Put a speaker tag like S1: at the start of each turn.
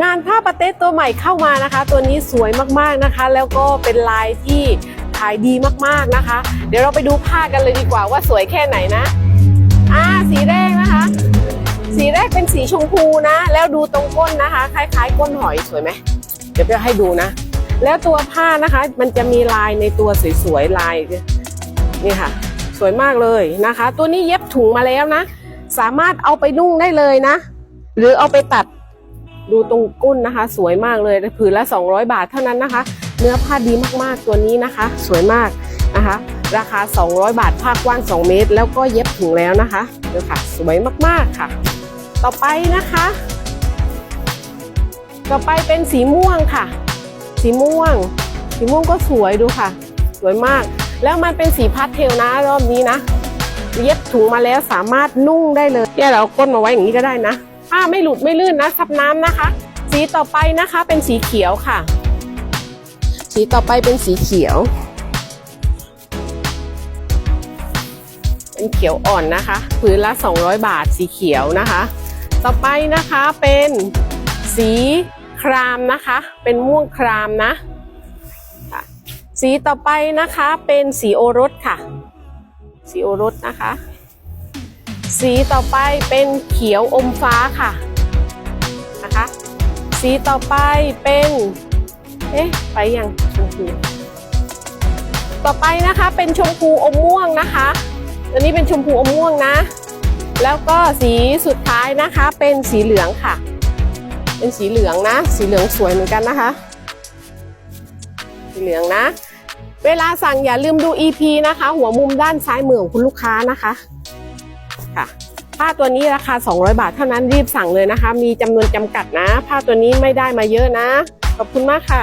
S1: งานผ้าปาเต้ตัวใหม่เข้ามานะคะ ตัวนี้สวยมากๆนะคะ แล้วก็เป็นลายที่ขายดีมากๆนะคะ เดี๋ยวเราไปดูผ้ากันเลยดีกว่าว่าสวยแค่ไหนนะอ่าสีแรกนะคะ สีแรกเป็นสีชมพูนะ แล้วดูตรงก้นนะคะ คล้าย ๆ ก้นหอยสวยไหมเดี๋ยวจะให้ดูนะ แล้วตัวผ้านะคะ มันจะมีลายในตัวสวยๆลายนี่ค่ะ สวยมากเลยนะคะ ตัวนี้เย็บถุงมาแล้วนะ สามารถเอาไปนุ่งได้เลยนะ หรือเอาไปตัด ดูตรงก้นนะคะ สวยมากเลยผืนละ 200 บาทเท่านั้นนะคะ เนื้อผ้าดีมากๆตัวนี้นะคะ สวยมากนะคะ ราคา 200 บาทผ้ากว้าง 2 เมตร แล้วก็เย็บถุงแล้วนะคะเดี๋ยวค่ะสวยมากๆค่ะ ต่อไปนะคะ ต่อไปเป็นสีม่วงค่ะ สีม่วง สีม่วงก็สวยดูค่ะ สวยมาก แล้วมันเป็นสีพาสเทลนะรอบนี้นะเย็บถุงมาแล้วสามารถนุ่งได้เลยเนี่ยเราเอาก้นมาไว้อย่างนี้ก็ได้นะ ผ้าไม่หลุดไม่ลื่นนะซับน้ำนะคะ สีต่อไปนะคะเป็นสีเขียวค่ะ สีต่อไปเป็นสีเขียว เป็นเขียวอ่อนนะคะผืนละ 200 บาทสีเขียวนะคะ ต่อไปนะคะเป็นสีครามนะคะ เป็นม่วงครามนะค่ะสีต่อไปนะคะเป็นสีโอรสค่ะ สีโอรสนะคะ สีต่อไปเป็นเขียวอมฟ้าค่ะนะคะ สีต่อไปเป็นเอ๊ะไปยังชมพูต่อไปนะคะเป็นชมพูอมม่วงนะคะตัวนี้เป็นชมพูอมม่วงนะ แล้วก็สีสุดท้ายนะคะเป็นสีเหลืองค่ะ เป็นสีเหลืองนะ สีเหลืองสวยเหมือนกันนะคะ สีเหลืองนะ เวลาสั่งอย่าลืมดู EP นะคะ หัวมุมด้านซ้ายมือของคุณลูกค้านะคะ ค่ะ ผ้าตัวนี้ราคา 200 บาทเท่านั้นรีบสั่งเลยนะคะ มีจำนวนจำกัดนะ ผ้าตัวนี้ไม่ได้มาเยอะนะ ขอบคุณมากค่ะ